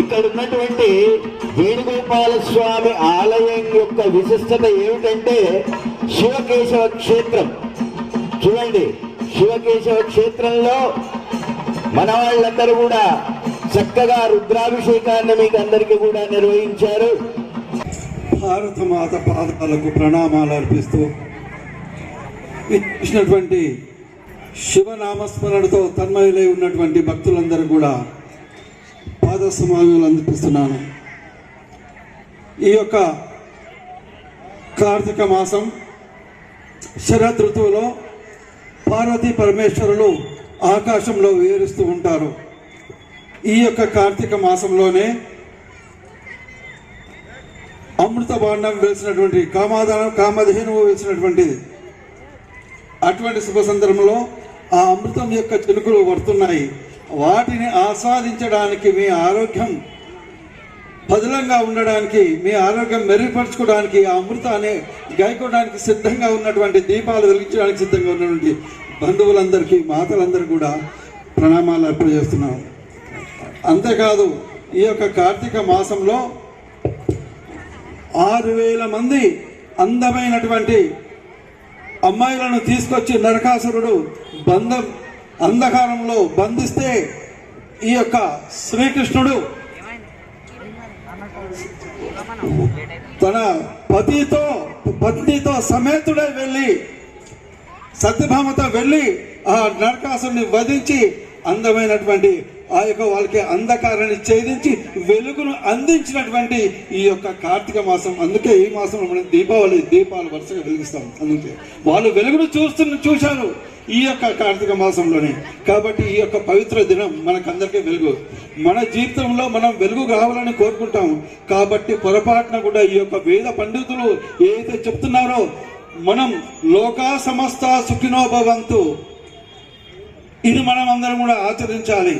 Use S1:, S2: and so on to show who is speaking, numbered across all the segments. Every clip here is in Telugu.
S1: ఇక్కడ ఉన్నటువంటి వేణుగోపాల స్వామి ఆలయం యొక్క విశిష్టత ఏమిటంటే శివకేశవ క్షేత్రం. చూడండి శివకేశవ క్షేత్రంలో మన వాళ్ళందరూ కూడా చక్కగా రుద్రాభిషేకాన్ని మీకు అందరికీ కూడా నిర్వహించారు.
S2: భారత మాత పాదాలకు ప్రణామాలు అర్పిస్తూ ఇచ్చినటువంటి శివనామస్మరణతో తన్మయులై ఉన్నటువంటి భక్తులందరూ కూడా పాద సమావేలు అందిస్తున్నాను ఈ యొక్క కార్తీక మాసం శరద్ ఋతువులో పార్వతీ పరమేశ్వరులు ఆకాశంలో వివరిస్తూ ఉంటారు. ఈ యొక్క కార్తీక మాసంలోనే అమృత బాండం వేసినటువంటి కామాధానం కామధేనువు వెలిసినటువంటిది. అటువంటి శుభ సందర్భంలో ఆ అమృతం యొక్క చినుకులు పడుతున్నాయి. వాటిని ఆస్వాదించడానికి మీ ఆరోగ్యం పదిలంగా ఉండడానికి మీ ఆరోగ్యం మెరుగుపరచుకోవడానికి ఆ అమృతాన్ని గాయకోవడానికి సిద్ధంగా ఉన్నటువంటి దీపాలు వెలిగించడానికి సిద్ధంగా ఉన్నటువంటి బంధువులందరికీ మాతలందరూ కూడా ప్రణామాలు అర్పణ చేస్తున్నాం. అంతేకాదు ఈ యొక్క కార్తీక మాసంలో ఆరు వేల మంది అందమైనటువంటి అమ్మాయిలను తీసుకొచ్చి నరకాసురుడు బంధం అంధకారంలో బంధిస్తే ఈ యొక్క శ్రీకృష్ణుడు తన పతితో పత్నితో సమేతుడై వెళ్ళి సత్యభామతో వెళ్ళి ఆ నరకాసుని వధించి అందమైనటువంటి ఆ యొక్క వాళ్ళకి అంధకారాన్ని ఛేదించి వెలుగును అందించినటువంటి ఈ యొక్క కార్తీక మాసం. అందుకే ఈ మాసంలో మనం దీపావళి దీపాలు వరుసగా వెలిగిస్తాం. అందుకే వాళ్ళు వెలుగును చూస్తున్న చూశారు ఈ యొక్క కార్తీక మాసంలోనే. కాబట్టి ఈ యొక్క పవిత్ర దినం మనకందరికీ వెలుగు. మన జీవితంలో మనం వెలుగు కావాలని కోరుకుంటాం. కాబట్టి పొరపాటున కూడా ఈ యొక్క వేద పండితులు ఏదైతే చెప్తున్నారో మనం లోకా సమస్త సుఖినోభవంతు ఇది మనం అందరం కూడా ఆచరించాలి.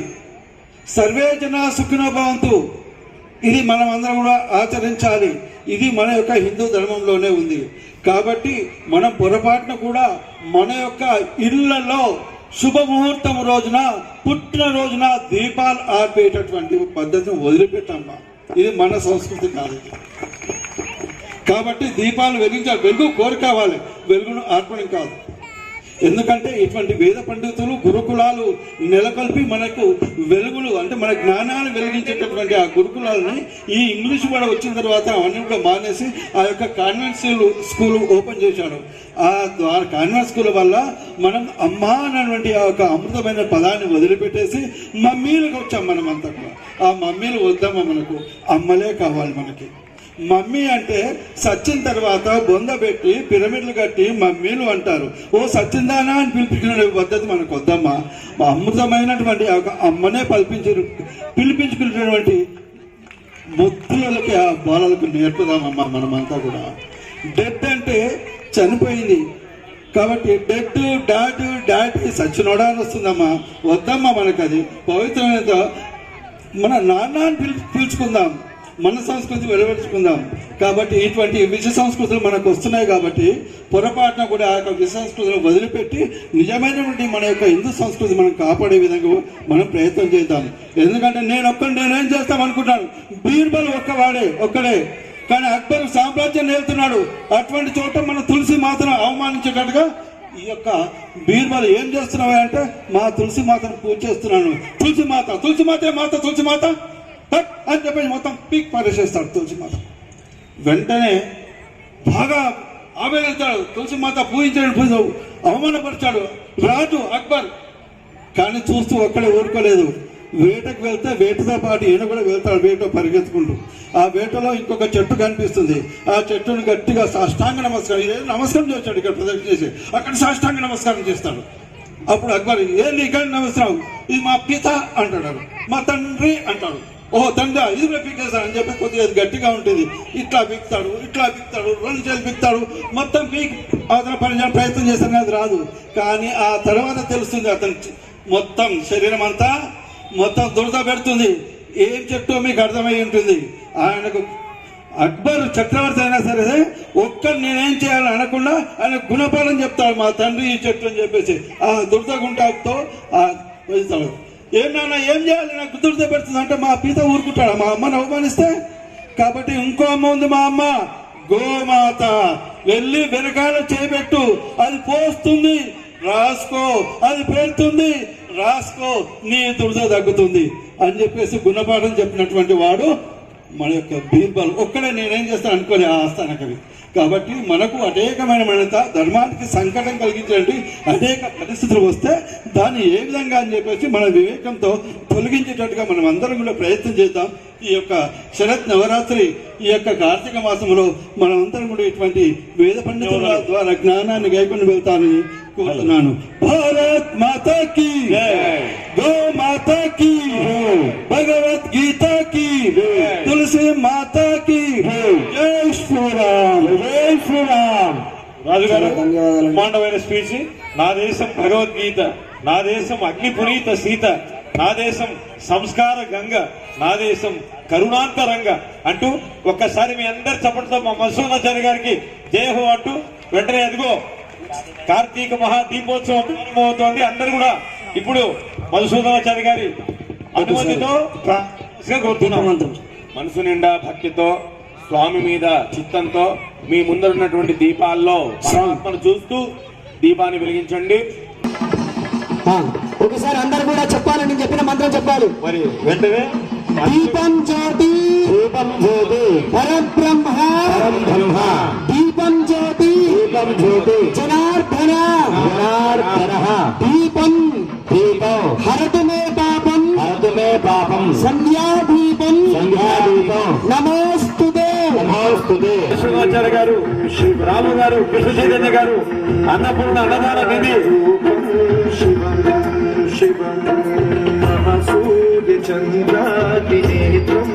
S2: సర్వే జన సుఖినో భవంతు. ఇది మనం అందరం కూడా ఆచరించాలి. ఇది మన యొక్క హిందూ ధర్మంలోనే ఉంది. కాబట్టి మనం పొరపాటున కూడా మన యొక్క ఇళ్ళలో శుభముహూర్తం రోజున పుట్టిన రోజున దీపాలు ఆర్పేటటువంటి పద్ధతిని వదిలిపెట్టమ్మా. ఇది మన సంస్కృతి కాదు. కాబట్టి దీపాలు వెలిగించాలి. వెలుగు కోరుకోవాలి వెలుగును ఆర్పణం కాదు. ఎందుకంటే ఇటువంటి వేద పండితులు గురుకులాలు నెలకొల్పి మనకు వెలుగులు అంటే మన జ్ఞానాన్ని వెలిగించేటటువంటి ఆ గురుకులాలని ఈ ఇంగ్లీష్ కూడా వచ్చిన తర్వాత అవన్నీ కూడా మానేసి ఆ యొక్క కాన్వెంట్ స్కూల్ స్కూల్ ఓపెన్ చేశాడు. ఆ ద్వారా కాన్వెంట్ స్కూల్ వల్ల మనం అమ్మ అనేటువంటి ఆ యొక్క అమృతమైన పదాన్ని వదిలిపెట్టేసి మమ్మీలకు వచ్చాం మనం అంతా కూడా. ఆ మమ్మీలు వద్దామా మనకు అమ్మలే కావాలి మనకి. మమ్మీ అంటే సచిన్ తర్వాత బొంద పెట్టి పిరమిడ్లు కట్టి మమ్మీలు అంటారు. ఓ సచ్చిందానా అని పిలిపించిన పద్ధతి మనకు వద్దమ్మా. మా అమృతమైనటువంటి అమ్మనే పల్పించారు పిలిపించి పిలిచినటువంటి ముద్దులకి ఆ బాలలకు నేర్పుదామమ్మా మనమంతా కూడా. డెత్ అంటే చనిపోయింది. కాబట్టి డెడ్ డాట్ డాట్ సచ్చినోడా అని వస్తుందమ్మా. వద్దమ్మా మనకు అది పవిత్రమైన మన నాన్న అని పిలు పిలుచుకుందాం. మన సంస్కృతి వెలువరుచుకుందాం కాబట్టి ఇటువంటి విష సంస్కృతులు మనకు వస్తున్నాయి కాబట్టి పొరపాటున కూడా ఆ యొక్క విష సంస్కృతిని వదిలిపెట్టి నిజమైనటువంటి మన యొక్క హిందూ సంస్కృతి మనం కాపాడే విధంగా మనం ప్రయత్నం చేద్దాం. ఎందుకంటే నేను ఒక్కడు నేనేం చేస్తాం అనుకుంటాను బీర్బల్ ఒక్కవాడే ఒక్కడే. కానీ అక్బర్ సామ్రాజ్యం నేలుతున్నాడు. అటువంటి చోట మన తులసి మాతను అవమానించేటట్టుగా ఈ యొక్క బీర్బల్ ఏం చేస్తున్నావు అంటే మా తులసి మాతను పూజ చేస్తున్నాను తులసి మాత తులసి మాతే మాత తులసి మాత? హట్ అని చెప్పేసి మొత్తం పీక్ పారేసేస్తాడు తులసి మాత వెంటనే బాగా ఆవేదనతాడు తులసి మాత పూజించాడు పూజ అవమానపరిచాడు రాజు అక్బర్. కానీ చూస్తూ ఒక్కడే ఊరుకోలేదు. వేటకు వెళ్తే వేటతో పాటు ఈయన కూడా వెళ్తాడు వేట పరిగెత్తుకుంటూ. ఆ వేటలో ఇంకొక చెట్టు కనిపిస్తుంది. ఆ చెట్టును గట్టిగా సాష్టాంగ నమస్కారం ఇదేదో నమస్కారం చేస్తాడు ఇక్కడ ప్రదర్శన చేసి. అక్కడ సాష్టాంగ నమస్కారం చేస్తాడు. అప్పుడు అక్బర్ ఏ నీకని నమస్కారం? ఇది మా పిత అంటాడు మా తండ్రి అంటాడు. ఓహో దండ ఇది కూడా పీకేస్తాడు అని చెప్పి కొద్దిగా అది గట్టిగా ఉంటుంది. ఇట్లా పీకుతాడు ఇట్లా పీకుతాడు రెండు చేతులు పీకుతాడు మొత్తం పీక్ అతను పని ప్రయత్నం చేస్తాను అది రాదు. కానీ ఆ తర్వాత తెలుస్తుంది అతను మొత్తం శరీరం అంతా మొత్తం దురద పెడుతుంది. ఏం చెట్టో మీకు అర్థమై ఉంటుంది. ఆయనకు అక్బర్ చక్రవర్తి అయినా సరే ఒక్క నేనేం చేయాలని అనకుండా ఆయన గుణపాలం చెప్తాడు మా తండ్రి ఈ చెట్టు అని చెప్పేసి. ఆ దురద గుంటాతో ఆ వెళ్తాడు ఏం నాన్న ఏం చేయాలి? నాకు కుదురుతో పెడుతుంది అంటే మా పీత ఊరుకుంటాడా? మా అమ్మని అవమానిస్తే? కాబట్టి ఇంకో అమ్మ ఉంది మా అమ్మ. గోమాత వెళ్ళి వెనకాల చేపెట్టు. అది పోస్తుంది రాసుకో. అది పెడుతుంది రాసుకో. నీ దురద తగ్గుతుంది. అని చెప్పేసి గుణపాఠం చెప్పినటువంటి వాడు మన యొక్క బీర్బల్ ఒక్కడే నేనేం చేస్తాను అనుకోలే ఆ ఆస్థాన కవి. కాబట్టి మనకు అనేకమైన మనంత ధర్మానికి సంకటం కలిగించేటువంటి అనేక పరిస్థితులు వస్తే దాన్ని ఏ విధంగా అని చెప్పేసి మన వివేకంతో తొలగించేటట్టుగా మనం అందరం కూడా ప్రయత్నం చేద్దాం. ఈ యొక్క శరత్ నవరాత్రి ఈ యొక్క కార్తీక మాసంలో మనం అందరం కూడా ఇటువంటి వేద పండితుల ద్వారా జ్ఞానాన్ని గైకొని వెళ్తానని కోరుతున్నాను. భారత్ మాతా గో మాతా కి భగవత్ గీతా తులసి మాతా జై శ్రీరామ్
S3: జై శ్రీరామ్
S2: రాజుగారు
S3: బ్రహ్మాండమైన స్పీచ్. నా దేశం భగవద్గీత నా దేశం అగ్ని పునీత సీత నా దేశం సంస్కార గంగ నా దేశం కరుణాంతరంగ అంటూ ఒక్కసారి మీ అందరు చెప్పడంతో మా మసూనాచారి గారికి జయహో అంటూ వెంటనే అదిగో కార్తీక మహా దీపోత్సవం ప్రారంభమవుతోంది అందరూ కూడా ఇప్పుడు మధుసూదనాచార్య గారి అనుమతితో మనసు నిండా భక్తితో స్వామి మీద చిత్తంతో మీ ముందరున్నటువంటి దీపాల్లో పరమాత్మను చూస్తూ దీపాన్ని వెలిగించండి.
S4: ఒకసారి అందరు కూడా చెప్పాలి నేను చెప్పిన మంత్రం చెప్పాలి.
S1: మరి వెంటనే
S4: దీపం జ్యోతి
S1: దీపం జ్యోతి
S4: పరబ్రహ్మ.
S1: పరం బ్రహ్మ
S4: దీపం జ్యోతి
S1: దీపం జ్యోతి.
S4: జనార్దన.
S1: జనార్దన.
S4: దీపం.
S1: దీపం.
S4: హరతు మే పాపం.
S1: హరతు మే పాపం
S4: సంధ్యాదీపం
S1: సంధ్యాదీపం
S4: నమోస్తుదే
S1: నమోస్తుదే
S3: విశ్వనాచార్య గారు శ్రీ రాము గారు కృష్ణ చైతన్య గారు అన్నపూర్ణ అన్నదాన నిధి.
S5: శివం శివం మహాసూర్య చంద్రాది నేత్రం